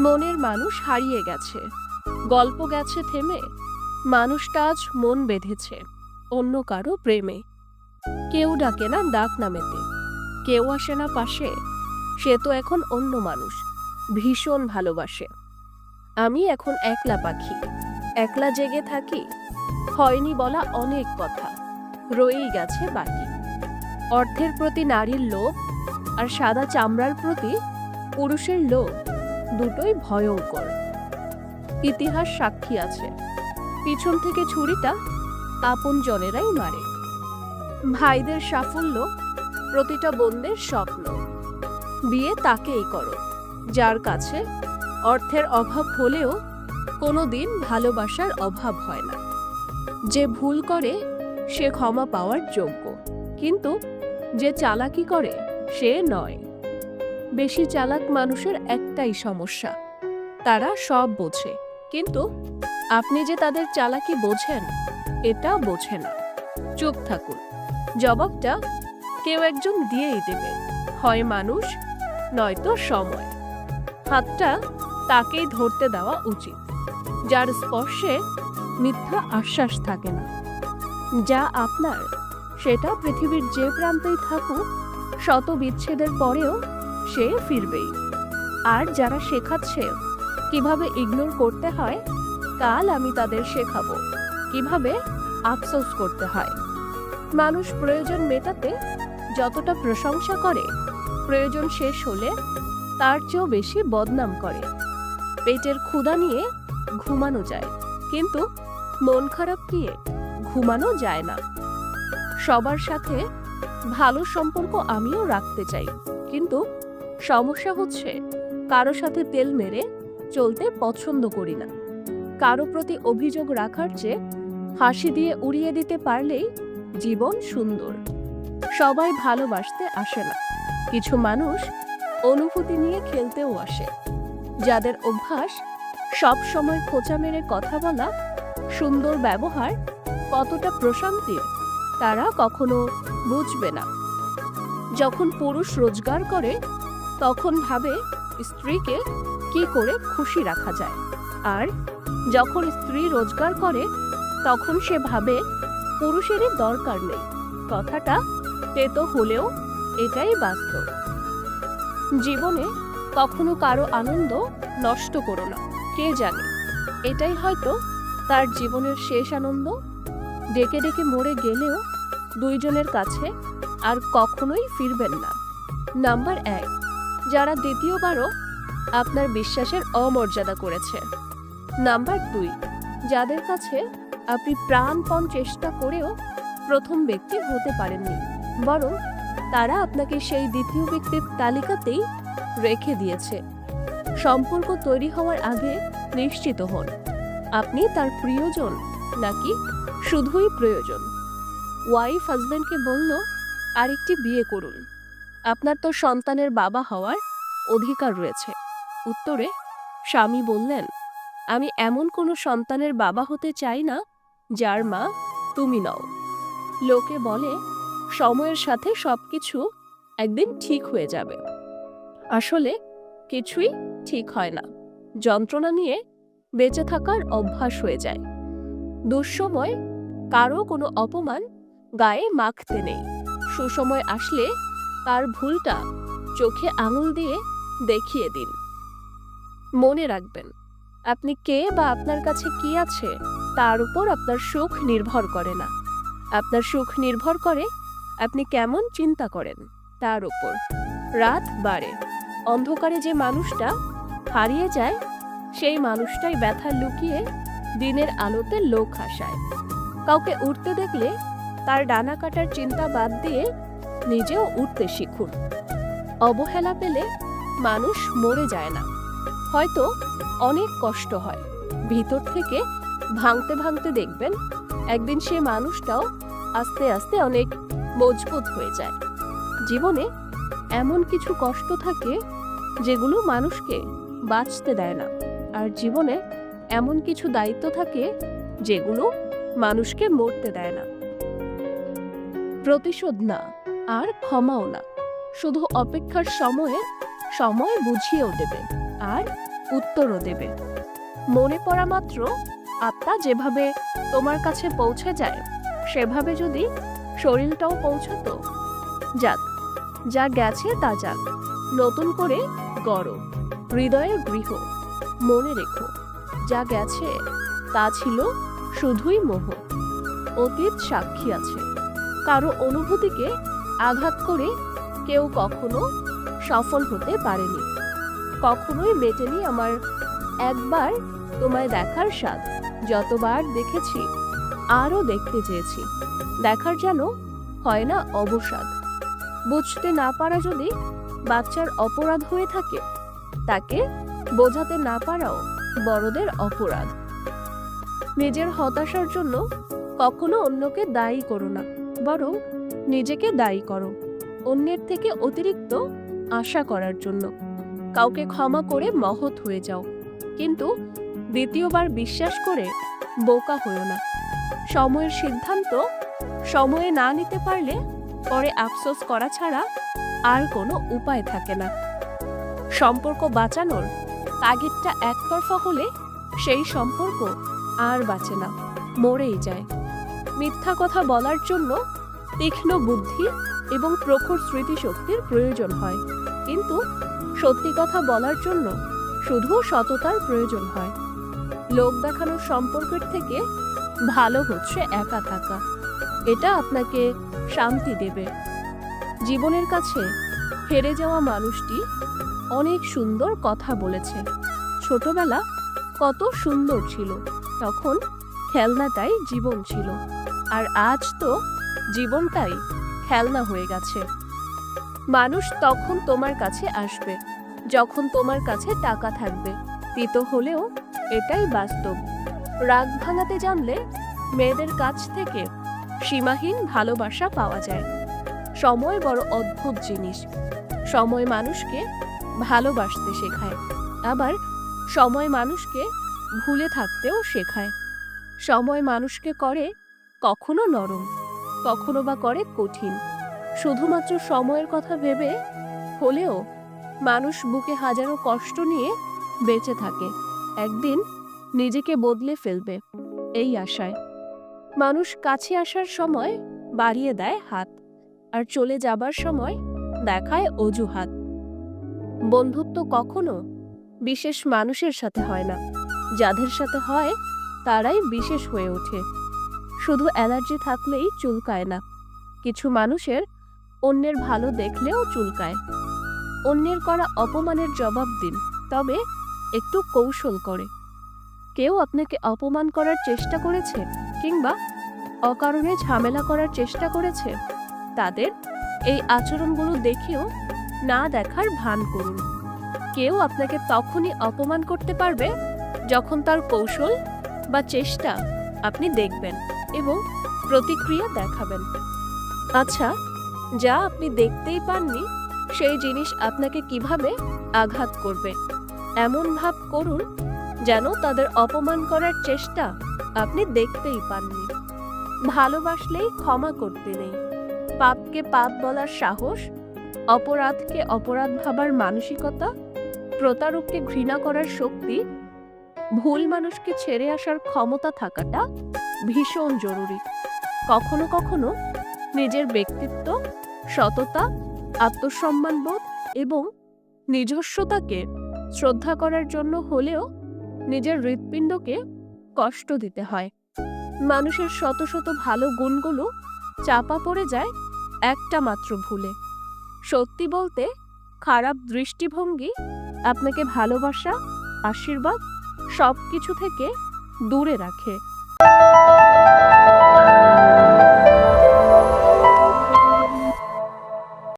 মনের মানুষ হারিয়ে গেছে। গল্প গেছে থেমে, মানুষটা আজ মন বেঁধেছে, অন্য কারও প্রেমে। কেউ ডাকে না ডাক নামেতে, কেউ আসে না পাশে, সে তো এখন অন্য মানুষ, ভীষণ ভালোবাসে। আমি এখন একলা পাখি, একলা জেগে থাকি, হয়নি বলা অনেক কথা, রয়েই গেছে বাকি। অর্থের প্রতি নারীর লোভ, আর সাদা চামড়ার প্রতি পুরুষের লোভ। দুটোই ভয়ঙ্কর। ইতিহাস সাক্ষী আছে। পিছন থেকে ছুরিটা আপন জনেরাই মারে। ভাইদের সাফল্য প্রতিটা বোনদের স্বপ্ন। বিয়ে তাকেই করো, যার কাছে অর্থের অভাব হলেও কোনো দিন ভালোবাসার অভাব হয় না। যে ভুল করে, সে ক্ষমা পাওয়ার যোগ্য। কিন্তু যে চালাকি করে, সে নয়। বেশি চালাক মানুষের একটাই সমস্যা। তারা সব বোঝে। কিন্তু আপনি যে তাদের চালাকি বোঝেন, এটা বোঝে না। চুপ থাকুন। জবাবটা কেউ একজন দিয়েই দেবে। হয় মানুষ, নয়তো সময়। হাতটা তাকেই ধরতে দেওয়া উচিত। যার স্পর্শে মিথ্যা আশ্বাস থাকে না। যা আপনার, সেটা পৃথিবীর যে প্রান্তেই থাকুক, শত বিচ্ছেদের পরেও সে ফিরবেই। আর যারা শেখাচ্ছে কীভাবে ইগনোর করতে হয়, কাল আমি তাদের শেখাবো কীভাবে আফসোস করতে হয়। মানুষ প্রয়োজন মেটাতে যতটা প্রশংসা করে, প্রয়োজন শেষ হলে তার চেয়েও বেশি বদনাম করে। পেটের ক্ষুধা নিয়ে ঘুমানো যায়, কিন্তু মন খারাপ নিয়ে ঘুমানো যায় না। সবার সাথে ভালো সম্পর্ক আমিও রাখতে চাই, কিন্তু সমস্যা হচ্ছে কারও সাথে তেল মেরে চলতে পছন্দ করি না। কারও প্রতি অভিযোগ রাখার চেয়ে হাসি দিয়ে উড়িয়ে দিতে পারলেই জীবন সুন্দর। সবাই ভালোবাসতে আসে না। কিছু মানুষ অনুভূতি নিয়ে খেলতেও আসে। যাদের অভ্যাস সব সময় খোঁচা মেরে কথা বলা, সুন্দর ব্যবহার কতটা প্রশান্তির তারা কখনো বুঝবে না। যখন পুরুষ রোজগার করে তখন ভাবে স্ত্রীকে কি করে খুশি রাখা যায়। আর যখন স্ত্রী রোজগার করে, তখন সে ভাবে পুরুষেরই দরকার নেই। কথাটা তেতো হলেও এটাই বাস্তব। জীবনে কখনো কারও আনন্দ নষ্ট করো না, কে জানে? এটাই হয়তো তার জীবনের শেষ আনন্দ। ডেকে ডেকে মরে গেলেও দুইজনের কাছে আর কখনোই ফিরবেন না। নাম্বার এক যারা দ্বিতীয়বারও আপনার বিশ্বাসের অমর্যাদা করেছে। নাম্বার দুই, যাদের কাছে আপনি প্রাণপণ চেষ্টা করেও প্রথম ব্যক্তি হতে পারেননি, বরং তারা আপনাকে সেই দ্বিতীয় ব্যক্তির তালিকাতেই রেখে দিয়েছে। সম্পর্ক তৈরি হওয়ার আগে নিশ্চিত হন, আপনি তার প্রিয়জন নাকি শুধুই প্রয়োজন। ওয়াইফ হাজব্যান্ডকে বলল, আরেকটি বিয়ে করুন। আপনার তো সন্তানের বাবা হওয়ার অধিকার রয়েছে। উত্তরে, স্বামী বললেন, আমি এমন কোনো সন্তানের বাবা হতে চাই না, যার মা তুমি নও। লোকে বলে, সময়ের সাথে সবকিছু একদিন ঠিক হয়ে যাবে। আসলে কিছুই ঠিক হয় না। যন্ত্রণা নিয়ে বেঁচে থাকার অভ্যাস হয়ে যায়। দুঃসময় কারও কোনো অপমান গায়ে মাখতে নেই। সুসময় আসলে তার ভুলটা চোখে আঙুল দিয়ে দেখিয়ে দিন। মনে রাখবেন, আপনি কে বা আপনার কাছে কি আছে তার উপর আপনার সুখ নির্ভর করে না। আপনার সুখ নির্ভর করে আপনি কেমন চিন্তা করেন তার উপর। রাত বাড়ে, অন্ধকারে যে মানুষটা হারিয়ে যায়, সেই মানুষটাই ব্যথা লুকিয়ে দিনের আলোতে লোক হাসায়। কাউকে উঠতে দেখলে তার ডানা কাটার চিন্তা বাদ দিয়ে নিজেও উঠতে শিখুন। অবহেলা পেলে মানুষ মরে যায় না। হয়তো অনেক কষ্ট হয়। ভিতর থেকে ভাঙতে ভাঙতে দেখবেন, একদিন সে মানুষটাও আস্তে আস্তে অনেক মজবুত হয়ে যায়। জীবনে এমন কিছু কষ্ট থাকে যেগুলো মানুষকে বাঁচতে দেয় না। আর জীবনে এমন কিছু দায়িত্ব থাকে যেগুলো মানুষকে মরতে দেয় না। প্রতিশোধ না। আর ক্ষমাও না। শুধু অপেক্ষার সময়ে, সময় বুঝিয়েও দেবে আর উত্তরও দেবে। মনে পড়া মাত্র, আত্মা যেভাবে তোমার কাছে পৌঁছে যায়, সেভাবে যদি শরীরটাও পৌঁছাতো, যাক, যা গেছে তা যাক, নতুন করে গড়ো, হৃদয়ের গৃহ, মনে রেখো, যা গেছে তা ছিল শুধুই মোহ, অতীত সাক্ষী আছে, কারও অনুভূতিকে আঘাত করে কেউ কখনো সফল হতে পারেনি। কখনোই মেটেনি আমার একবার তোমায় দেখার স্বাদ। যতবার দেখেছি, আরও দেখতে চেয়েছি। দেখার যেন হয় না অবসাদ। বুঝতে না পারা যদি বাচ্চার অপরাধ হয়ে থাকে, তাকে বোঝাতে না পারাও বড়দের অপরাধ। নিজের হতাশার জন্য কখনো অন্যকে দায়ী করো না, বরং নিজেকে দায়ী করো, অন্যের থেকে অতিরিক্ত আশা করার জন্য। কাউকে ক্ষমা করে মহৎ হয়ে যাও, কিন্তু দ্বিতীয়বার বিশ্বাস করে বোকা হয়েও না। সময়ের সিদ্ধান্ত সময়ে না নিতে পারলে পরে আফসোস করা ছাড়া আর কোনো উপায় থাকে না। সম্পর্ক বাঁচানোর তাগিদটা একতরফা হলে সেই সম্পর্ক আর বাঁচে না, মরেই যায়। মিথ্যা কথা বলার জন্য তীক্ষ্ণ বুদ্ধি এবং প্রখর স্মৃতিশক্তির প্রয়োজন হয়। কিন্তু সত্যি কথা বলার জন্য শুধু সততার প্রয়োজন হয়। লোক দেখানোর সম্পর্কের থেকে ভালো হচ্ছে একা থাকা। এটা আপনাকে শান্তি দেবে। জীবনের কাছে হেরে যাওয়া মানুষটি অনেক সুন্দর কথা বলেছে। ছোটবেলা কত সুন্দর ছিল, তখন খেলনাটাই জীবন ছিল। আর আজ তো জীবনটাই খেলনা হয়ে গেছে। মানুষ তখন তোমার কাছে আসবে, যখন তোমার কাছে টাকা থাকবে। তিত হলেও এটাই বাস্তব। রাগ ভাঙাতে জানলে মেয়েদের কাছ থেকে সীমাহীন ভালোবাসা পাওয়া যায়। সময় বড় অদ্ভুত জিনিস। সময় মানুষকে ভালোবাসতে শেখায়। আবার সময় মানুষকে ভুলে থাকতেও শেখায়। সময় মানুষকে করে কখনো নরম। কখনো বা করে কঠিন। শুধুমাত্র সময়ের কথা ভেবে হলেও মানুষ বুকে হাজারো কষ্ট নিয়ে বেঁচে থাকে। একদিন নিজেকে বদলে ফেলবে, এই আশায়। মানুষ কাছে আসার সময় বাড়িয়ে দেয় হাত, আর চলে যাবার সময় দেখায় অজুহাত। বন্ধুত্ব কখনো বিশেষ মানুষের সাথে হয় না। যাদের সাথে হয়, তারাই বিশেষ হয়ে ওঠে। শুধু অ্যালার্জি থাকলেই চুলকায় না। কিছু মানুষের অন্যের ভালো দেখলেও চুলকায়। অন্যের করা অপমানের জবাব দিন, তবে একটু কৌশল করে। কেউ আপনাকে অপমান করার চেষ্টা করেছে কিংবা অকারণে ঝামেলা করার চেষ্টা করেছে? তাদের এই আচরণগুলো দেখেও না দেখার ভান করুন। কেউ আপনাকে তখনই অপমান করতে পারবে যখন তার কৌশল বা চেষ্টা আপনি দেখবেন। এবং প্রতিক্রিয়া দেখাবেন। আচ্ছা যা আপনি দেখতেই পাননি, সেই জিনিস আপনাকে কীভাবে আঘাত করবে? এমন ভাব করুন যেন তাদের অপমান করার চেষ্টা আপনি দেখতেই পাননি। ভালোবাসলেই ক্ষমা করতে নেই। পাপকে পাপ বলার সাহস, অপরাধকে অপরাধ ভাবার মানসিকতা, প্রতারককে ঘৃণা করার শক্তি, ভুল মানুষকে ছেড়ে আসার ক্ষমতা থাকাটা ভীষণ জরুরি। কখনো কখনো নিজের ব্যক্তিত্ব, সততা আত্মসম্মানবোধ এবং নিজস্বতাকে শ্রদ্ধা করার জন্য হলেও নিজের হৃৎপিণ্ডকে কষ্ট দিতে হয়। মানুষের শত শত ভালো গুণগুলো চাপা পড়ে যায় একটা মাত্র ভুলে। সত্যি বলতে খারাপ দৃষ্টিভঙ্গি, আপনাকে ভালোবাসা, আশীর্বাদ সব কিছু থেকে দূরে রাখে। Thank you.